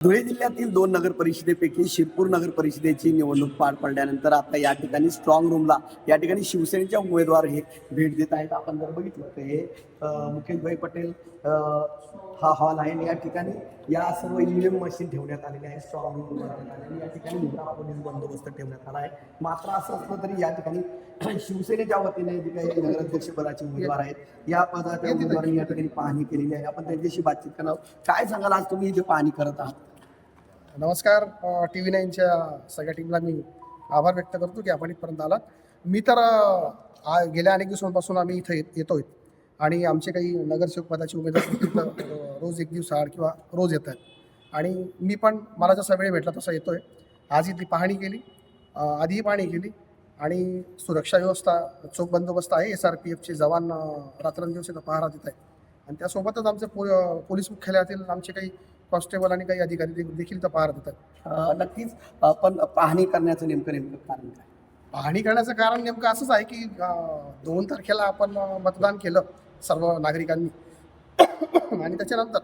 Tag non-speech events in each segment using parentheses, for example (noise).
धुळे जिल्ह्यातील दोन नगर परिषदेपैकी शिरपूर नगर परिषदेची निवडणूक पार पडल्यानंतर आता या ठिकाणी स्ट्रॉंग रूमला या ठिकाणी शिवसेनेच्या उमेदवार हे भेट देत आहेत. आपण जर बघितलं तर हे मुकेशभाई पटेल हा हॉल आहे या ठिकाणी या सर्व ईव्हीएम मशीन ठेवण्यात आलेले आहे स्ट्रॉंग रूम बनवण्यात आलेली या ठिकाणी मोठा पोलीस बंदोबस्त ठेवण्यात आला आहे. मात्र असं असलं तरी या ठिकाणी (clears throat) शिवसेनेच्या वतीने जे काही नगराध्यक्ष पदाचे उमेदवार आहेत या पदाच्या उमेदवारांनी या ठिकाणी पाहणी केलेली आहे. आपण त्यांच्याशी बातचीत करणार काय सांगाल आज तुम्ही इथे पाहणी करत आहात? नमस्कार टी व्ही नाईनच्या सगळ्या टीमला मी आभार व्यक्त करतो की आपण इथपर्यंत आलात. मी तर आ- गेल्या अनेक दिवसांपासून आम्ही इथं येत येतोय आणि आमचे काही नगरसेवक पदाचे उमेदवार रोज एक दिवस आड किंवा रोज येत आहेत. आणि मी पण मला जसा वेळ भेटला तसा येतोय. आज इथली पाहणी केली आधीही पाहणी केली आणि सुरक्षा व्यवस्था चोख बंदोबस्त आहे. एस आर पी एफचे जवान रात्रंदिवस इथं पहारा देत आहेत. आणि त्यासोबतच आमचे पो पोलीस मुख्यालयातील आमचे काही कॉन्स्टेबल आणि काही अधिकारी देखील पहारा देतात. नक्कीच. आपण पाहणी करण्याचं नेमकं नेमकं कारण काय? पाहणी करण्याचं कारण नेमकं असंच आहे की दोन तारखेला आपण मतदान केलं सर्व नागरिकांनी. आणि त्याच्यानंतर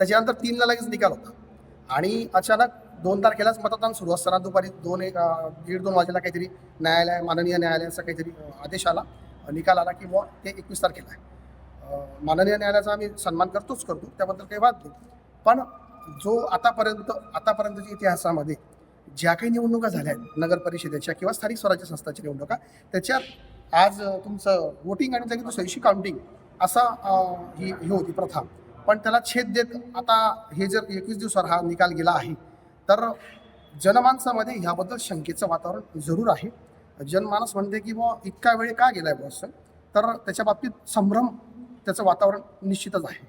त्याच्यानंतर तीनला लगेच निकाल होता. आणि अचानक दोन तारखेलाच मतदान सुरू असताना दुपारी दोन एक दीड दोन वाजेला काहीतरी न्यायालय माननीय न्यायालयाचा काहीतरी आदेश आला. निकाल आला की बुवा ते एकवीस तारखेला आहे. माननीय न्यायालयाचा आम्ही सन्मान करतोच करतो त्याबद्दल काही वाद नाही. पण जो आतापर्यंत आतापर्यंतच्या इतिहासामध्ये ज्या काही निवडणुका झाल्या आहेत नगर परिषदेच्या किंवा स्थानिक स्वराज्य संस्थांच्या निवडणुका त्याच्यात आज तुमचं वोटिंग आणि त्याची दुसऱ्याशी काउंटिंग असा ही ही होती प्रथा. पण त्याला छेद देत आता हे जर एकवीस दिवसावर हा निकाल गेला आहे तर जनमानसामध्ये ह्याबद्दल शंकेचं वातावरण जरूर आहे. जनमानस म्हणते की बुवा इतका वेळ का गेला बुवा असं? तर त्याच्या बाबतीत संभ्रम त्याचं वातावरण निश्चितच आहे.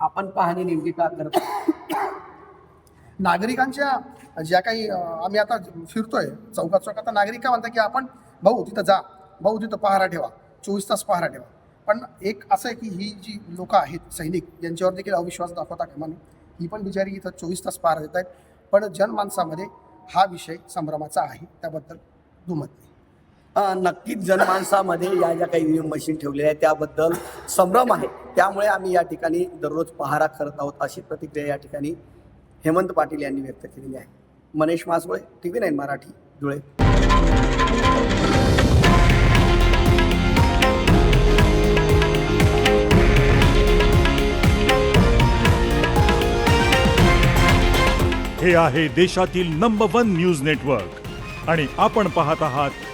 आपण पाहणी नेमकी का करत? नागरिकांच्या ज्या काही आम्ही आता फिरतोय चौकात चौकात नागरिक काय म्हणतात की आपण भाऊ तिथं जा भाऊ तिथं पहारा ठेवा चोवीस तास पहारा ठेवा. पण एक असं आहे की ही जी लोक आहेत सैनिक यांच्यावर देखील अविश्वास दाखवता कामा नये ही पण बिचारी इथं चोवीस तास पहारा देत आहेत पण जनमानसामध्ये हा विषय संभ्रमाचा आहे त्याबद्दल दुमत नाही. नक्कीच जनमानसामध्ये या ज्या काही ईव्हीएम मशीन ठेवलेल्या आहेत त्याबद्दल संभ्रम आहे. त्यामुळे आम्ही या ठिकाणी दररोज पहारा करत आहोत अशी प्रतिक्रिया या ठिकाणी हेमंत पाटील यांनी व्यक्त केलेली आहे. Manesh Maswale T V nine Marathi Dhule. हे आहे देशातील नंबर वन न्यूज नेटवर्क आणि आपण पाहत आहात